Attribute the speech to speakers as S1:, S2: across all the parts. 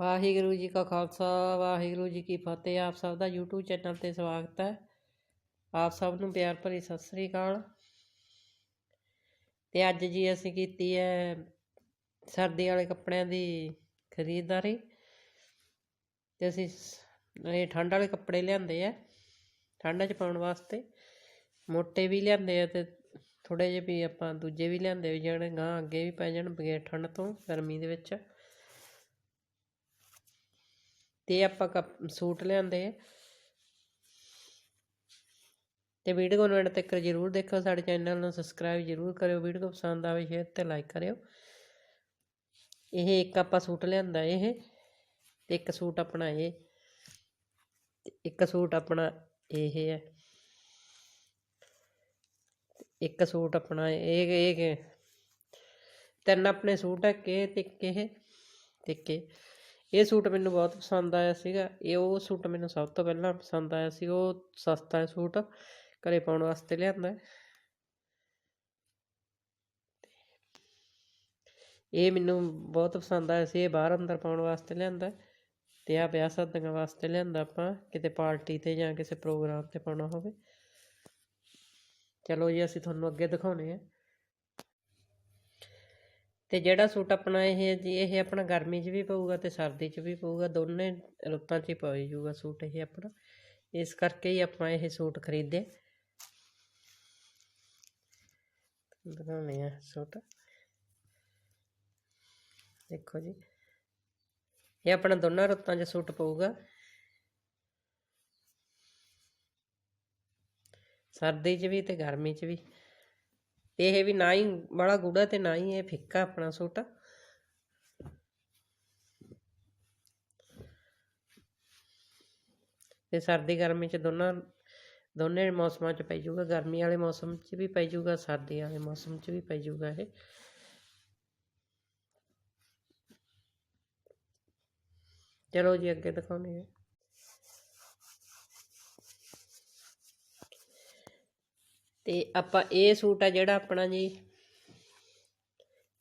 S1: ਵਾਹਿਗੁਰੂ ਜੀ ਕਾ ਖਾਲਸਾ, ਵਾਹਿਗੁਰੂ ਜੀ ਕੀ ਫਤਿਹ। ਆਪ ਸਭ ਦਾ YouTube ਚੈਨਲ ਤੇ ਸਵਾਗਤ ਹੈ। ਆਪ ਸਭ ਨੂੰ ਪਿਆਰ ਭਰੀ ਸਤਿ ਸ੍ਰੀ ਅਕਾਲ। ਤੇ ਅੱਜ ਜੀ ਅਸੀਂ ਕੀਤੀ ਹੈ ਸਰਦੀ ਵਾਲੇ ਕੱਪੜਿਆਂ ਦੀ ਖਰੀਦਦਾਰੀ। ਤੇ ਅਸੀਂ ਸ- ਇਹ ਠੰਡ ਵਾਲੇ ਕੱਪੜੇ ਲਿਆਂਦੇ ਆ, ਠੰਡ 'ਚ ਪਾਉਣ ਵਾਸਤੇ। ਮੋਟੇ ਵੀ ਲਿਆਂਦੇ ਆ ਤੇ ਥੋੜੇ ਜਿਹੇ ਵੀ ਆਪਾਂ ਦੂਜੇ ਵੀ ਲਿਆਂਦੇ ਵੀ ਜਿਹੜੇ ਗਾਂ ਅੱਗੇ ਵੀ ਪੈ ਜਾਣ ਬਗੈਰ ਠੰਡ ਤੋਂ, ਗਰਮੀ ਦੇ ਵਿੱਚ। ਤੇ ਆਪਾਂ ਕੱਪ- ਸੂਟ ਲਿਆਂਦੇ ਆ। ਤੇ ਵੀਡੀਓ ਨੂੰ ਐਂਡ ਤੱਕ ਜਰੂਰ ਦੇਖੋ ਸਾਡੇ ਚੈਨਲ ਨੂੰ ਸਬਸਕ੍ਰਾਈਬ ਜਰੂਰ ਕਰਿਓ, ਵੀਡੀਓ ਪਸੰਦ ਆਵੇ ਸ਼ੇਅਰ ਤੇ ਲਾਈਕ ਕਰਿਓ। ਇਹ ਇੱਕ ਆਪਾਂ ਸੂਟ ਲਿਆਂਦਾ ਇਹ, ਤੇ ਇੱਕ ਸੂਟ ਆਪਣਾ ਇਹ ਇੱਕ ਸੂਟ ਆਪਣਾ ਇਹ ਹੈ। ਇੱਕ ਸੂਟ ਆਪਣਾ ਇਹ ਇਹ ਤਿੰਨ ਆਪਣੇ ਸੂਟ ਹੈ ਕਿ ਤੇ ਇੱਕ ਇਹ, ਤੇ ਇੱਕ ਇਹ ਸੂਟ ਮੈਨੂੰ ਬਹੁਤ ਪਸੰਦ ਆਇਆ ਸੀਗਾ। ਇਹ ਉਹ ਸੂਟ ਮੈਨੂੰ ਸਭ ਤੋਂ ਪਹਿਲਾਂ ਪਸੰਦ ਆਇਆ ਸੀ। ਉਹ ਸਸਤਾ ਸੂਟ ਘਰੇ ਪਾਉਣ ਵਾਸਤੇ ਲਿਆਂਦਾ। ਇਹ ਮੈਨੂੰ ਬਹੁਤ ਪਸੰਦ ਆਇਆ ਸੀ। ਇਹ ਬਾਹਰ ਅੰਦਰ ਪਾਉਣ ਵਾਸਤੇ ਲਿਆਂਦਾ। ਹੈ। ਤੇ ਆ ਵਿਆਹ ਸ਼ਾਦੀਆਂ ਵਾਸਤੇ ਲਿਆਂਦਾ ਆਪਾਂ। ਕਿਤੇ ਪਾਰਟੀ ਤੇ ਜਾਂ ਕਿਸੇ ਪ੍ਰੋਗਰਾਮ ਤੇ ਪਾਉਣਾ ਹੋਵੇ। ਚਲੋ ਜੀ, ਅਸੀਂ ਤੁਹਾਨੂੰ ਅੱਗੇ ਦਿਖਾਉਣੇ ਆ। ਤੇ ਜਿਹੜਾ ਸੂਟ ਆਪਣਾ ਇਹ ਹੈ ਜੀ, ਇਹ ਆਪਣਾ ਗਰਮੀ 'ਚ ਵੀ ਪਊਗਾ ਤੇ ਸਰਦੀ 'ਚ ਵੀ ਪਊਗਾ, ਦੋਨੇ ਰੁੱਤਾਂ 'ਚ ਹੀ ਪਈ ਜੂਗਾ ਸੂਟ ਇਹ ਆਪਣਾ। ਇਸ ਕਰਕੇ ਹੀ ਆਪਾਂ ਇਹ ਸੂਟ ਖਰੀਦੇ। ਦਿਖਾਉਂਦੇ ਆ ਸੂਟ। ਦੇਖੋ ਜੀ। ਇਹ ਆਪਣਾ ਦੋਨਾਂ ਰੁੱਤਾਂ 'ਚ ਸੂਟ ਪਊਗਾ। ਸਰਦੀ 'ਚ ਵੀ ਤੇ ਗਰਮੀ 'ਚ ਵੀ। ਤੇ ਇਹ ਵੀ ਨਾ ਹੀ ਬੜਾ ਗੂੜਾ ਤੇ ਨਾ ਹੀ ਇਹ ਫਿੱਕਾ ਆਪਣਾ ਸੂਟ। ਤੇ ਸਰਦੀ ਗਰਮੀ 'ਚ ਦੋਨਾਂ, ਦੋਨੇ ਮੌਸਮਾਂ 'ਚ ਪੈ ਜਾਊਗਾ, ਗਰਮੀ ਵਾਲੇ ਮੌਸਮ 'ਚ ਵੀ ਪੈ ਜਾਊਗਾ, ਸਰਦੀ ਵਾਲੇ ਮੌਸਮ 'ਚ ਵੀ ਪੈ ਜਾਊਗਾ ਇਹ। ਚਲੋ ਜੀ, ਅੱਗੇ ਦਿਖਾਉਂਦੇ ਆ ਤੇ ਆਪਾਂ ਇਹ ਸੂਟ ਆ ਜਿਹੜਾ ਆਪਣਾ ਜੀ,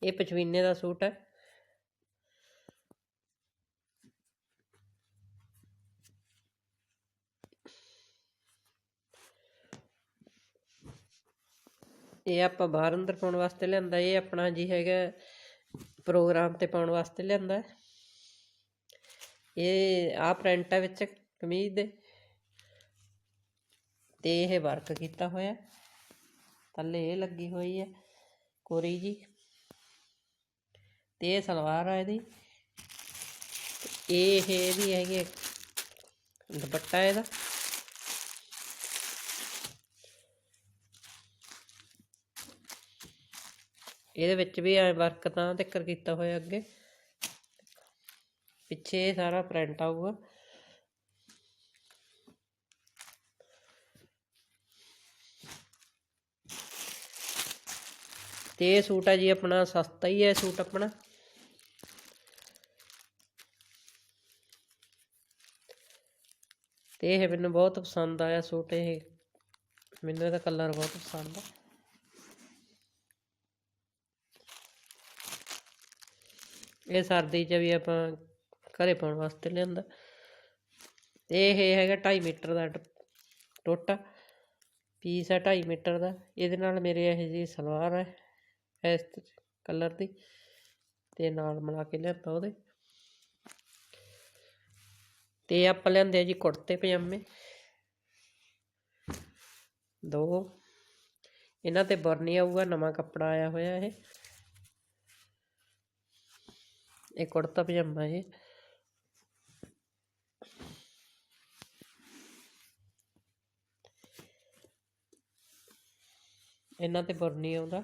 S1: ਇਹ ਪਸ਼ਮੀਨੇ ਦਾ ਸੂਟ ਹੈ ਇਹ ਆਪਾਂ ਬਾਹਰ ਅੰਦਰ ਪਾਉਣ ਵਾਸਤੇ ਲਿਆਂਦਾ, ਇਹ ਆਪਣਾ ਜੀ ਹੈਗਾ ਪ੍ਰੋਗਰਾਮ ਤੇ ਪਾਉਣ ਵਾਸਤੇ ਲਿਆਂਦਾ। ਇਹ ਆ ਪ੍ਰਿੰਟ ਹੈ ਵਿੱਚ ਕਮੀਜ਼ ਦੇ, ਤੇ ਇਹ ਵਰਕ ਕੀਤਾ ਹੋਇਆ। ਥੱਲੇ ਇਹ ਲੱਗੀ ਹੋਈ ਹੈ ਕੋਰੀ ਜੀ ਤੇ ਇਹ ਸਲਵਾਰ ਆ ਇਹਦੀ। ਇਹ ਇਹਦੀ ਹੈਗੀ ਦੁਪੱਟਾ ਇਹਦਾ। ਇਹਦੇ ਵਿੱਚ ਵੀ ਐ ਵਰਕ ਤਾਂ ਤਿੱਕਰ ਕੀਤਾ ਹੋਇਆ ਅੱਗੇ। ਪਿੱਛੇ ਇਹ ਸਾਰਾ ਪ੍ਰਿੰਟ ਆਊਗਾ। ਤੇ ਇਹ ਸੂਟ ਹੈ ਜੀ, ਆਪਣਾ ਸਸਤਾ ਹੀ ਹੈ ਸੂਟ ਆਪਣਾ। ਤੇ ਇਹ ਮੈਨੂੰ ਬਹੁਤ ਪਸੰਦ ਆਇਆ ਸੂਟ ਇਹ। ਮੈਨੂੰ ਇਹਦਾ ਕਲਰ ਬਹੁਤ ਪਸੰਦ ਆ। ਇਹ ਸਰਦੀ 'ਚ ਵੀ ਆਪਾਂ ਘਰੇ ਪਾਉਣ ਵਾਸਤੇ ਲਿਆਂਦਾ। ਤੇ ਇਹ ਹੈਗਾ 2.5 ਮੀਟਰ ਦਾ ਟੋਟਾ ਪੀਸ ਹੈ 2.5 ਮੀਟਰ ਦਾ। ਇਹਦੇ ਨਾਲ ਮੇਰੇ ਇਹ ਜੀ ਸਲਵਾਰ ਹੈ ਇਸ ਕਲਰ ਦੀ ਤੇ ਨਾਲ ਮਿਲਾ ਕੇ ਲਿਆਂਦਾ ਉਹਦੇ। ਤੇ ਆਪਾਂ ਲਿਆਂਦੇ ਆ ਜੀ ਕੁੜਤੇ, ਪਜਾਮੇ। ਦੋ। ਇਹਨਾਂ ਤੇ ਬਰਨੀ ਆਊਗਾ, ਨਵਾਂ ਕੱਪੜਾ ਆਇਆ ਹੋਇਆ ਇਹ। ਇਹ ਕੁੜਤਾ, ਪਜਾਮਾ ਇਹ। ਇਹਨਾਂ ਤੇ ਬੁਰਨੀ ਆਉਂਦਾ।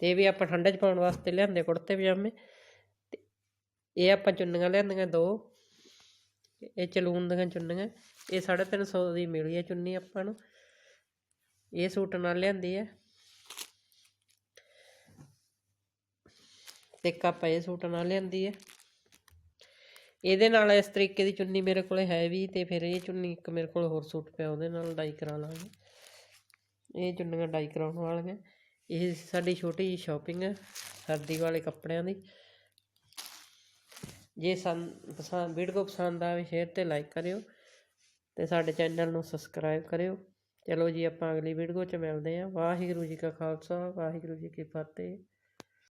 S1: ਤੇ ਇਹ ਵੀ ਆਪਾਂ ਠੰਡੇ 'ਚ ਪਾਉਣ ਵਾਸਤੇ ਲਿਆਂਦੇ ਕੁੜਤੇ, ਪਜਾਮੇ। ਤੇ ਇਹ ਆਪਾਂ ਚੁੰਨੀਆਂ ਲਿਆਂਦੀਆਂ ਦੋ। ਇਹ ਚਲੂਨ ਦੀਆਂ ਚੁੰਨੀਆਂ। ਇਹ 350 ਦੀ ਮਿਲੀ ਹੈ ਚੁੰਨੀ ਆਪਾਂ ਨੂੰ। ਇਹ ਸੂਟ ਨਾਲ ਲਿਆਂਦੀ ਹੈ ਤੇ ਇੱਕ ਆਪਾਂ ਇਹ ਸੂਟ ਨਾਲ ਲਿਆਂਦੀ ਹੈ ਇਹਦੇ ਨਾਲ ਇਸ ਤਰੀਕੇ ਦੀ ਚੁੰਨੀ ਮੇਰੇ ਕੋਲੇ ਹੈ ਵੀ ਤੇ ਫਿਰ ਇਹ ਚੁੰਨੀ ਇੱਕ ਮੇਰੇ ਕੋਲ ਹੋਰ ਸੂਟ ਪਿਆ, ਉਹਦੇ ਨਾਲ ਡਾਈ ਕਰਾ ਲਾਂਗੇ। ਇਹ ਚੁੰਨੀਆਂ ਡਾਈ ਕਰਾਉਣ ਵਾਲੀਆਂ। ਇਹ ਸਾਡੀ ਛੋਟੀ ਜਿਹੀ ਸ਼ਾਪਿੰਗ ਹੈ, ਸਰਦੀ ਵਾਲੇ ਕੱਪੜਿਆਂ ਦੀ। ਜੇ ਸੰ ਪਸੰਦ ਵੀਡੀਓ ਪਸੰਦ ਆਵੇ ਸ਼ੇਅਰ ਤੇ ਲਾਈਕ ਕਰਿਓ ਤੇ ਸਾਡੇ ਚੈਨਲ ਨੂੰ ਸਬਸਕ੍ਰਾਈਬ ਕਰਿਓ। ਚਲੋ ਜੀ, ਆਪਾਂ ਅਗਲੀ ਵੀਡੀਓ 'ਚ ਮਿਲਦੇ ਹਾਂ। ਵਾਹਿਗੁਰੂ ਜੀ ਕਾ ਖਾਲਸਾ, ਵਾਹਿਗੁਰੂ ਜੀ ਕੀ ਫਤਿਹ।